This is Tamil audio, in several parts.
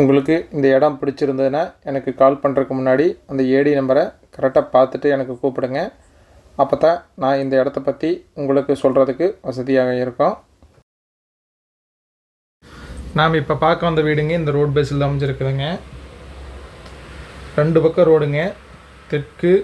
உங்களுக்கு இந்த இடம் பிடிச்சிருந்ததுன்னா எனக்கு கால் பண்ணுறதுக்கு முன்னாடி அந்த ஏடி நம்பரை கரெக்டாக பார்த்துட்டு எனக்கு கூப்பிடுங்க. அப்போ தான் நான் இந்த இடத்த பற்றி உங்களுக்கு சொல்கிறதுக்கு வசதியாக இருக்கும். நாம் இப்போ பார்க்க வந்த வீடுங்க இந்த ரோட் பேஸில் அமைஞ்சிருக்குதுங்க. ரெண்டு பக்கம் ரோடுங்க தெற்கு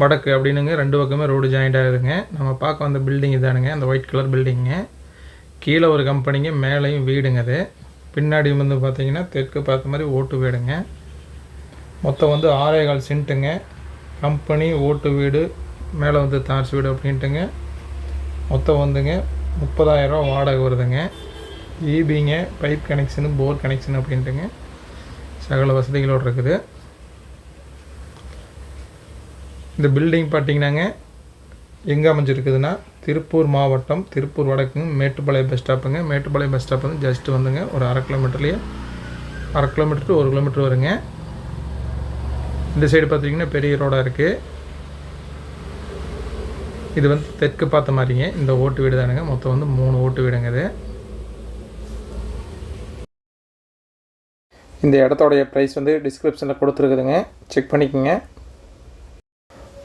வடக்கு அப்படின்னுங்க. ரெண்டு பக்கமே ரோடு ஜாயிண்ட் ஆகுதுங்க நம்ம பார்க்க வந்த பில்டிங் இதானுங்க அந்த ஒயிட் கலர் பில்டிங்கு கீழே ஒரு கம்பெனிங்க மேலேயும் வீடுங்க அது. பின்னாடி வந்து பார்த்தீங்கன்னா தெற்கு பார்த்த மாதிரி ஓட்டு வீடுங்க. மொத்தம் வந்து ஆறே கால் சென்ட்டுங்க. கம்பெனி ஓட்டு வீடு மேலே வந்து தார்ஸ் வீடு அப்படின்ட்டுங்க. மொத்தம் வந்துங்க முப்பதாயிரரூவா வாடகை வருதுங்க. ஈபிங்க பைப் கனெக்ஷனு போர் கனெக்ஷன் அப்படின்ட்டுங்க. சகல வசதிகளோடு இருக்குது. இந்த பில்டிங் பார்த்தீங்கன்னாங்க எங்கே அமைஞ்சிருக்குதுன்னா திருப்பூர் மாவட்டம் திருப்பூர் வடக்குங்க மேட்டுப்பாளையம் பஸ் ஸ்டாப்புங்க மேட்டுப்பாளையம் பஸ் ஸ்டாப் வந்து ஜஸ்ட் வந்துங்க. ஒரு அரை கிலோமீட்டர்லேயே அரை கிலோமீட்டர் டு ஒரு கிலோமீட்டர் வருங்க. இந்த சைடு பார்த்தீங்கன்னா பெரிய ரோடாக இருக்குது இது வந்து தெற்கு பார்த்த மாதிரிங்க. இந்த ஓட்டு வீடு தானுங்க. மொத்தம் வந்து மூணு ஓட்டு வீடுங்க இது. இந்த இடத்தோடைய ப்ரைஸ் வந்து டிஸ்கிரிப்ஷனில் கொடுத்துருக்குதுங்க. செக் பண்ணிக்கோங்க.